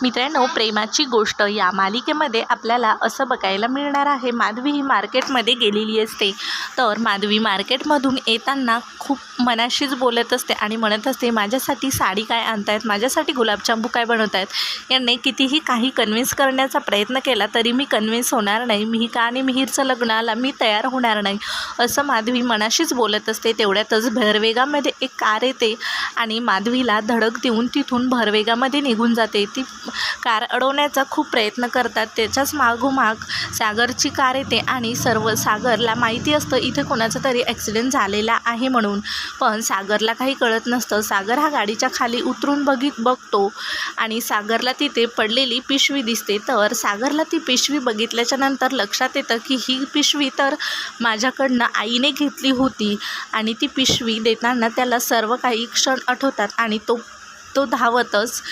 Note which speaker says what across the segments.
Speaker 1: मित्रांनो प्रेमाची गोष्ट या मालिकेमध्ये आपल्याला असं बघायला मिळणार आहे. माधवी ही मार्केटमध्ये गेलेली असते. तर माधवी मार्केटमधून येताना खूप मनाशीच बोलत असते आणि म्हणत असते माझ्यासाठी साडी काय आणतायत? माझ्यासाठी गुलाबजामू काय बनवत आहेत यांनी कितीही काही कन्व्हिन्स करण्याचा प्रयत्न केला तरी मी कन्व्हिन्स होणार नाही. मिहिका आणि मिहीरचं लग्नाला मी तयार होणार नाही? असं माधवी मनाशीच बोलत असते. तेवढ्यातच भरवेगामध्ये एक कार येते आणि माधवीला धडक देऊन तिथून भरवेगामध्ये निघून जाते. ती कार अडवण्याचा खूप प्रयत्न करतात. त्याच्याच मागोमाग सागरची कार येते आणि सर्व सागरला माहिती असतं इथे कोणाचा तरी ॲक्सिडेंट झालेला आहे म्हणून. पण सागरला काही कळत नसतं. सागर हा गाडीच्या खाली उतरून बघित बघतो आणि सागरला तिथे पडलेली पिशवी दिसते. तर सागरला ती पिशवी बघितल्याच्या नंतर लक्षात येतं की ही पिशवी तर माझ्याकडनं आईने घेतली होती आणि ती पिशवी देताना त्याला सर्व काही क्षण आठवतात आणि तो तो धावतच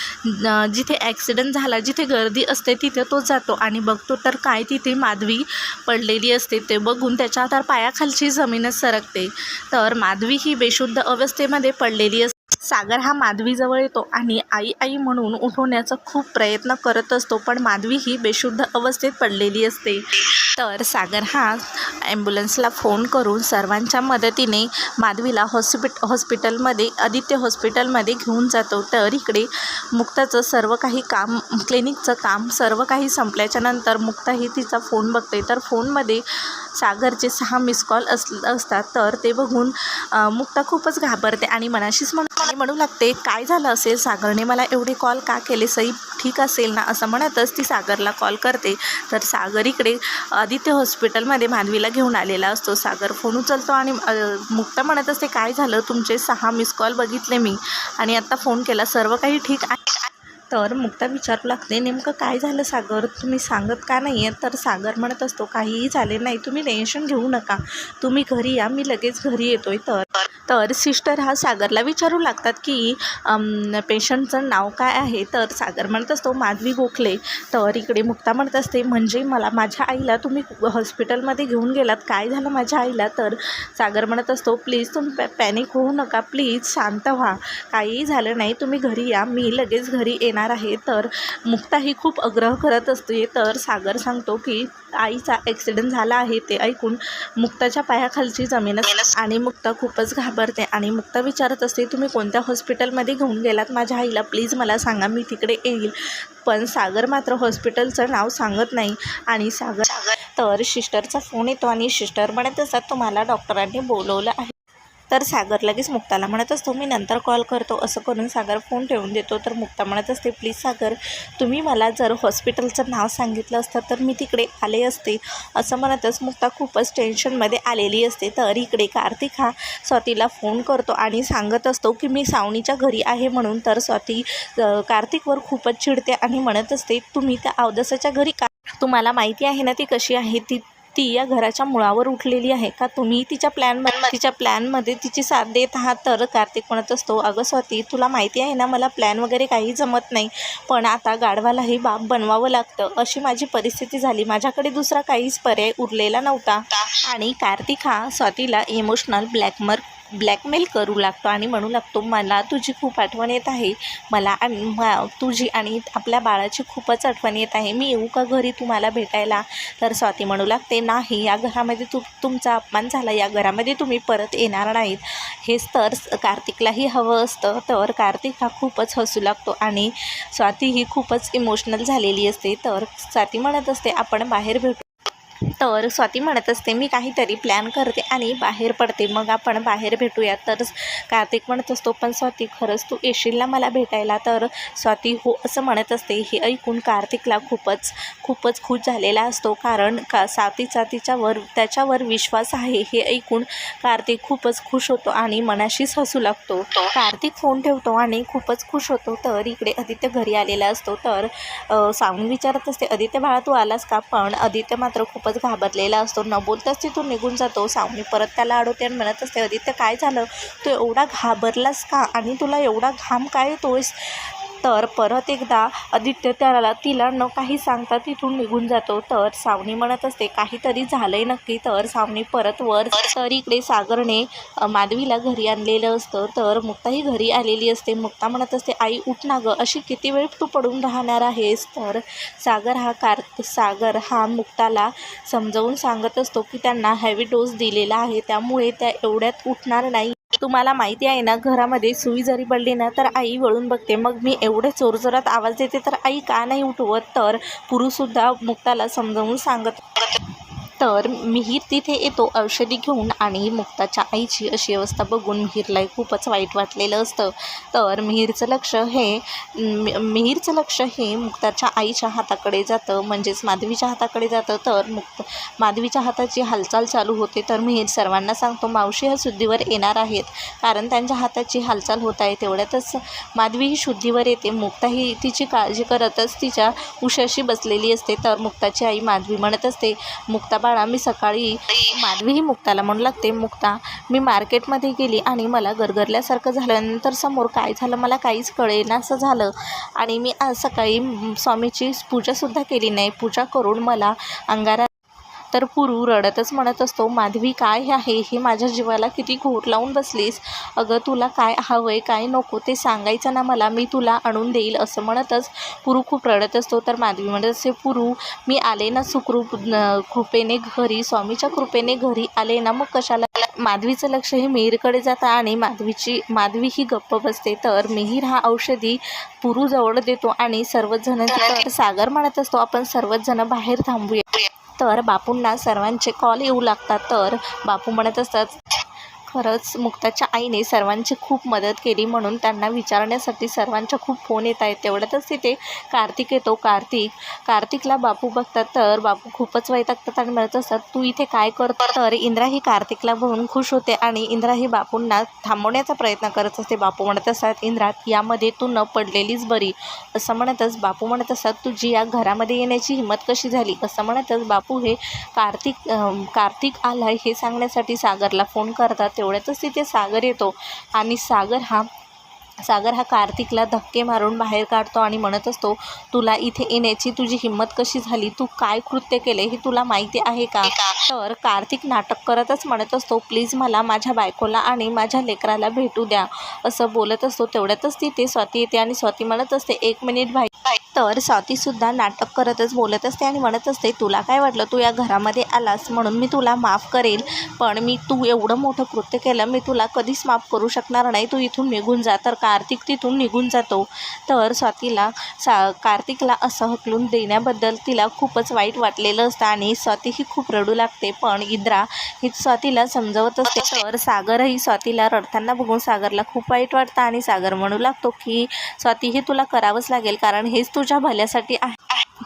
Speaker 1: जिथे ॲक्सिडेंट झाला जिथे गर्दी असते तिथे तो जातो. आणि बघतो तर काय तिथे माधवी पडलेली असते ते बघून त्याच्या तर पायाखालची जमीनच सरकते. तर माधवी ही बेशुद्ध अवस्थेमध्ये पडलेली असते. सागर हा माधवीजवळ येतो आणि आई आई म्हणून उठवण्याचा खूप प्रयत्न करत असतो पण माधवी ही बेशुद्ध अवस्थेत पडलेली असते. तर सागर हा ॲम्ब्युलन्सला फोन करून सर्वांच्या मदतीने माधवीला हॉस्पिट हॉस्पिटलमध्ये आदित्य हॉस्पिटलमध्ये घेऊन जातो. तर इकडे मुक्ताचं सर्व काही काम क्लिनिकचं काम सर्व काही संपल्याच्या नंतर मुक्ता ही तिचा फोन बघते. तर फोनमध्ये सागरचे सहा मिस कॉल अस असतात. तर ते बघून मुक्ता खूपच घाबरते आणि मनाशीच म्हणून म्हणू लागते काय झालं असेल सागरने? मला एवढे कॉल का केले? सई ठीक असेल ना? असं म्हणतच ती सागरला कॉल करते. तर सागर इकडे आदित्य हॉस्पिटलमध्ये मानवीला घेऊन आलेला असतो. सागर फोन उचलतो आणि मुक्ता म्हणत असते काय झालं? तुमचे सहा मिस कॉल बघितले मी आणि आत्ता फोन केला. सर्व काही ठीक आहे. तर मुक्ता विचारू लागते नेमकं काय झालं सागर? तुम्ही सांगत का नाही आहे तर सागर म्हणत असतो काहीही झाले नाही तुम्ही टेन्शन घेऊ नका. तुम्ही घरी या मी लगेच घरी येतोय. तर तर सिस्टर हा सागरला विचारू लागतात की पेशंटचं नाव काय आहे? तर सागर म्हणत असतो माधवी गोखले. तर इकडे मुक्ता म्हणत असते म्हणजे मला माझ्या आईला तुम्ही हॉस्पिटलमध्ये घेऊन गेलात? काय झालं माझ्या आईला? तर सागर म्हणत असतो प्लीज तुम्ही पॅ पॅनिक होऊ नका. प्लीज शांत व्हा. काहीही झालं नाही तुम्ही घरी या. मी लगेच घरी येणार आहे. तर मुक्ता ही खूप आग्रह करत असते तर सागर सांगतो की आईचा ॲक्सिडेंट झाला आहे ते ऐकून मुक्ताच्या पायाखालची जमीनच आणि मुक्ता खूपच घाबरते आणि मुक्ता विचारत असते तुम्ही कोणत्या हॉस्पिटलमध्ये घेऊन गेलात? माझ्या आईला प्लीज मला सांगा मी तिकडे येईल. पण सागर मात्र हॉस्पिटलचं नाव सांगत नाही आणि सागर तर सिस्टरचा फोन येतो आणि सिस्टर म्हणत असतात तुम्हाला डॉक्टरांनी बोलवलं आहे. तर सागर लगेच मुक्ताला म्हणत असतो मी नंतर कॉल करतो असं करून सागर फोन ठेवून देतो. तर मुक्ता म्हणत असते प्लीज सागर तुम्ही मला जर हॉस्पिटलचं नाव सांगितलं असतं तर मी तिकडे आले असते. असं म्हणतच मुक्ता खूपच टेन्शनमध्ये आलेली असते. तर इकडे कार्तिक हा स्वातीला फोन करतो आणि सांगत असतो की मी सावनीच्या घरी आहे म्हणून. तर स्वाती कार्तिकवर खूपच चिडते आणि म्हणत असते तुम्ही त्या अवदसाच्या घरी का तुम्हाला माहिती आहे ना ती कशी आहे? ती ती या घराच्या मुळावर उठलेली आहे. का तुम्ही तिच्या प्लॅन तिच्या प्लॅनमध्ये तिची साथ देत आहात? तर कार्तिक म्हणत असतो अगं स्वाती तुला माहिती आहे ना मला प्लॅन वगैरे काही जमत नाही. पण आता गाढवालाही बाप बनवावं लागतं. अशी माझी परिस्थिती झाली. माझ्याकडे दुसरा काहीच पर्याय उरलेला नव्हता. आणि कार्तिक हा स्वातीला इमोशनल ब्लॅकमार्क ब्लॅकमेल करू लागतो आणि म्हणू लागतो मला तुझी खूप आठवण येत आहे. मला आणि तुझी आणि आपल्या बाळाची खूपच आठवण येत आहे. मी येऊ का घरी तुम्हाला भेटायला? तर स्वाती म्हणू लागते नाही या घरामध्ये तू तुमचा अपमान झाला. या घरामध्ये तुम्ही परत येणार नाहीत. हेच तर कार्तिकलाही हवं असतं. तर कार्तिक हा खूपच हसू लागतो आणि स्वाती ही खूपच इमोशनल झालेली असते. तर स्वाती म्हणत असते आपण बाहेर भेटू तर स्वाती म्हणत असते मी काहीतरी प्लॅन करते आणि बाहेर पडते मग आपण बाहेर भेटूया. तर कार्तिक म्हणत असतो पण स्वाती खरंच तू येशील ना मला भेटायला? तर स्वाती हो असं म्हणत असते हे ऐकून कार्तिकला खूपच खूपच खुश झालेला असतो कारण का स्वातीचा तिच्यावर त्याच्यावर विश्वास आहे हे ऐकून कार्तिक खूपच खुश होतो आणि मनाशीच हसू लागतो. कार्तिक फोन ठेवतो आणि खूपच खुश होतो तर इकडे आदित्य घरी आलेला असतो. तर सांगून विचारत असते आदित्य बाळा तू आलास का? पण आदित्य मात्र खूपच घाबरलेला असतो. न बोलताच तिथून निघून जातो. सावनी परत त्याला अडवते आणि म्हणत असते आदित्य काय झालं? तू एवढा घाबरलास का? आणि तुला एवढा घाम काय येतोयस? तर परत एकदा आदित्य त्याला तिला न काही सांगता तिथून निघून जातो. तर सावनी म्हणत असते काहीतरी झालंय नक्की. तर सावनी परत वर तर इकडे सागरने माधवीला घरी आणलेलं असतं. तर मुक्ताही घरी आलेली असते. मुक्ता म्हणत असते आई उठ ना गं. अशी किती वेळ तू पडून राहणार आहेस? तर सागर हा कार सागर हा मुक्ताला समजावून सांगत असतो की त्यांना हॅवी डोस दिलेला आहे. त्यामुळे त्या एवढ्यात उठणार नाही. तुम्हाला माहिती आहे ना घरामध्ये सुई जरी पडली ना तर आई वळून बघते. मग मी एवढे जोरजोरात आवाज देते तर आई का नाही उठवत? तर पुरुषसुद्धा मुक्ताला समजावून सांगत तर मिहीर तिथे येतो औषधी घेऊन आणि मुक्ताच्या आईची अशी अवस्था बघून मिहीरलाही खूपच वाईट वाटलेलं असतं. तर मिहीरचं लक्ष हे मिहीरचं लक्ष हे मुक्ताच्या आईच्या हाताकडे जातं म्हणजेच माधवीच्या हाताकडे जातं. तर मुक्त माधवीच्या हाताची हालचाल चालू होते तर मिहीर सर्वांना सांगतो मावशी ह्या शुद्धीवर येणार आहेत. कारण त्यांच्या हाताची हालचाल होत आहे तेवढ्यातच माधवी ही शुद्धीवर येते. मुक्ता ही तिची काळजी करतच तिच्या उशाशी बसलेली असते. तर मुक्ताची आई माधवी म्हणत असते मुक्ता बाळा मी सकाळी माधवी ही मुक्ताला म्हणू लागते मुक्ता मी मार्केटमध्ये गेली आणि मला गरगरल्यासारखं झाल्यानंतर समोर काय झालं मला काहीच कळेना असं झालं. आणि मी आज सकाळी स्वामीची पूजासुद्धा केली नाही. पूजा करून मला अंगारा तर पुरू रडतच म्हणत असतो माधवी काय आहे? हे माझ्या जीवाला किती घोट लावून बसलीस? अगं तुला काय हवंय काय नको ते सांगायचं ना मला मी तुला आणून देईल असं म्हणतच पुरू खूप रडत असतो. तर माधवी म्हणत असते पुरू मी आले ना सुखरूप कृपेने घरी स्वामीच्या कृपेने घरी आले ना मग कशाला? माधवीचं लक्ष हे मिहीरकडे जातं आणि माधवीची माधवी ही गप्प बसते. तर मिहीर हा औषधी पुरू जवळ देतो आणि सर्वच जण सागर म्हणत असतो आपण सर्वच जण बाहेर थांबूया. तर बापूंना सर्वांचे कॉल येऊ लागतात. तर बापू म्हणत असतात खरंच मुक्ताच्या आईने सर्वांची खूप मदत केली म्हणून त्यांना विचारण्यासाठी सर्वांच्या खूप फोन येत आहेत. तेवढ्यातच तिथे कार्तिक येतो. कार्तिक कार्तिकला बापू बघतात तर बापू खूपच वैतागतात आणि म्हणत असतात तू इथे काय करतो तर इंद्रा ही कार्तिकला बघून खुश होते आणि इंद्रा ही बापूंना थांबवण्याचा प्रयत्न करत असते. बापू म्हणत असतात इंद्रा यामध्ये तू न पडलेलीच बरी. असं म्हणतच बापू म्हणत असतात तुझी या घरामध्ये येण्याची हिंमत कशी झाली? असं म्हणतच बापू हे कार्तिक कार्तिक आलाय हे सांगण्यासाठी सागरला फोन करतात. तेवढ्यातच तिथे सागर येतो. आणि सागर हा सागर हा कार्तिकला धक्के मारून बाहेर काढतो आणि म्हणत असतो तुला इथे येण्याची तुझी हिंमत कशी झाली? तू काय कृत्य केले हे तुला माहिती आहे का? तर कार्तिक नाटक करतच म्हणत असतो प्लीज मला माझ्या बायकोला आणि माझ्या लेकराला भेटू द्या. असं बोलत असतो तेवढ्यातच तिथे स्वाती येते आणि स्वाती म्हणत असते एक मिनिट भाई. तर स्वातीसुद्धा नाटक करतच बोलत असते आणि म्हणत असते तुला काय वाटलं? तू या घरामध्ये आलास म्हणून मी तुला माफ करेल पण मी तू एवढं मोठं कृत्य केलं मी तुला कधीच माफ करू शकणार नाही तू इथून निघून जा तर कार्तिक तिथून निघून जातो. तर स्वातीला सा कार्तिकला असं हकलून देण्याबद्दल तिला खूपच वाईट वाटलेलं असतं आणि स्वाती ही खूप रडू लागते. पण इंद्रा ही स्वातीला समजवत असते. तर सागरही स्वातीला रडताना बघून सागरला खूप वाईट वाटतं आणि सागर म्हणू लागतो की स्वाती हे तुला करावंच लागेल कारण हेच तुझ्या भल्यासाठी आहे.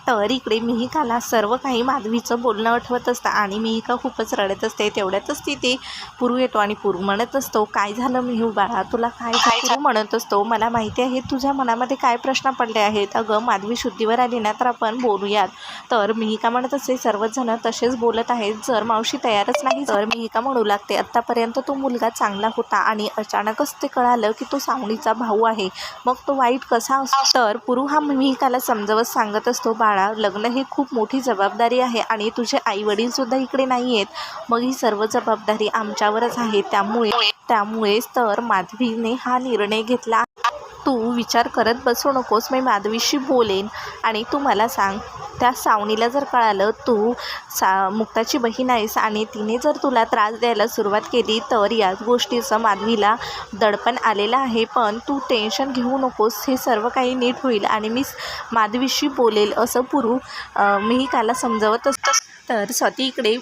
Speaker 1: तर इकडे मिहिकाला सर्व काही माधवीचं बोलणं आठवत असतं आणि मिहिका खूपच रडत असते तेवढ्यातच तिथे पुरू येतो आणि पुरू म्हणत असतो काय झालं मिहू बाळा? तुला काय झालं?" पुरू म्हणत असतो? मला माहिती आहे तुझ्या मनामध्ये काय प्रश्न पडले आहेत? अगं माधवी शुद्धीवर आली ना तर आपण बोलूयात. तर मिहिका म्हणत असते सर्वच जण तसेच बोलत आहेत जर मावशी तयारच नाही तर मिहिका म्हणू लागते आत्तापर्यंत तो मुलगा चांगला होता आणि अचानकच ते कळालं की तो सावणीचा भाऊ आहे मग तो वाईट कसा असतो? तर पुरू हा मिहिकाला समजवत सांगत असतो बाळा लग्न ही खूप मोठी जबाबदारी आहे आणि तुझे आई वडील सुद्धा इकडे नाही आहेत मग ही सर्व जबाबदारी आमच्यावरच आहे. त्यामुळे त्यामुळेच तर माधवीने हा निर्णय घेतला. तू विचार करत बसू नकोस मी माधवीशी बोलेन. आणि तू मला सांग त्या सावणीला जर कळालं तू सा मुक्ताची बहीण आहेस आणि तिने जर तुला त्रास द्यायला सुरुवात केली तर याच गोष्टीचं माधवीला दडपण आलेलं आहे. पण तू टेन्शन घेऊ नकोस हे सर्व काही नीट होईल आणि मी माधवीशी बोलेल असं पुरू मी काला समजवत असतो तर स्वती इकडे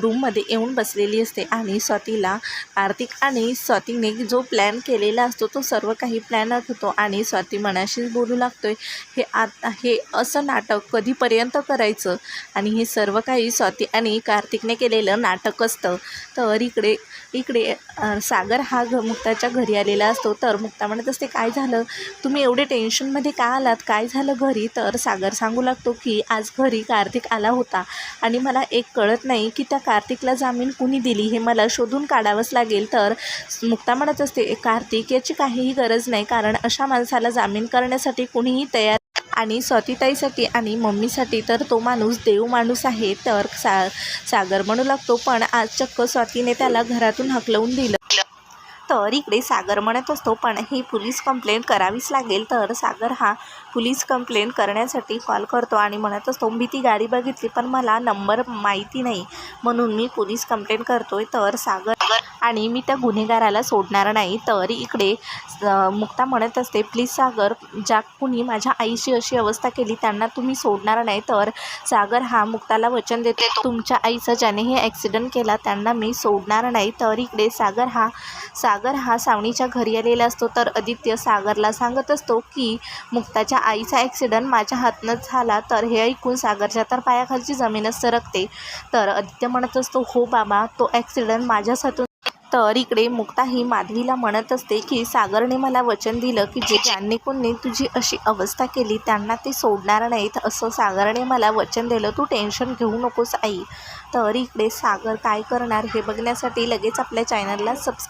Speaker 1: रूममध्ये येऊन बसलेली असते आणि स्वातीला कार्तिक आणि स्वातीने जो प्लॅन केलेला असतो तो सर्व काही प्लॅन होतो आणि स्वाती मनाशीच बोलू लागतोय हे आता हे असं नाटक कधीपर्यंत करायचं? आणि हे सर्व काही स्वाती आणि कार्तिकने केलेलं नाटक असतं. तर इकडे इकडे सागर हा घ मुक्ताच्या घरी आलेला असतो. तर मुक्ता म्हणत असते काय झालं? तुम्ही एवढे टेन्शनमध्ये का आलात? काय झालं घरी? तर सागर सांगू लागतो की आज घरी कार्तिक आला होता आणि मला एक कळत नाही की त्या कार्तिकला जामीन कुणी दिली हे मला शोधून काढावंच लागेल. तर मुक्ता म्हणत असते कार्तिक याची काहीही गरज नाही कारण अशा माणसाला जामीन करण्यासाठी कुणीही तयार आणि स्वातीताईसाठी आणि मम्मीसाठी तर तो माणूस देव माणूस आहे. तर सा सागर म्हणू लागतो पण आज चक्क स्वातीने त्याला घरातून हकलवून दिलं. तर इकडे सागर म्हणत असतो पण ही पोलीस कंप्लेंट करावीच लागेल तर. सागर हा पोलीस कंप्लेंट करण्यासाठी कॉल करतो आणि म्हणत असतो मी ती गाडी बघितली पण मला नंबर माहिती नाही म्हणून मी पोलीस कंप्लेंट करतोय. तर सागर आणि मी त्या गुन्हेगाराला सोडणार नाही. तर इकडे मुक्ता म्हणत असते प्लीज सागर ज्या कुणी माझ्या आईची अशी अवस्था केली त्यांना तुम्ही सोडणार नाही. तर सागर हा मुक्ताला वचन देतो तुमच्या आईचा ज्याने हे ॲक्सिडेंट केला त्यांना मी सोडणार नाही. तर इकडे सागर हा सागर सागर हा सावणीच्या घरी आलेला असतो तर आदित्य सागरला सांगत असतो की मुक्ताच्या आईचा ॲक्सिडंट माझ्या हातनंच झाला तर हे ऐकून सागरच्या तर पायाखालची जमीनच सरकते. तर आदित्य म्हणत असतो हो बाबा तो ॲक्सिडंट माझ्याच हातून तर इकडे मुक्ता ही माधवीला म्हणत असते की सागरने मला वचन दिलं की जे ज्यांनी कोणी तुझी अशी अवस्था केली त्यांना ते सोडणार नाहीत असं सागरने मला वचन दिलं. तू टेन्शन घेऊ नकोस आई. तर इकडे सागर काय करणार हे बघण्यासाठी लगेच आपल्या चॅनलला सबस्क्राईब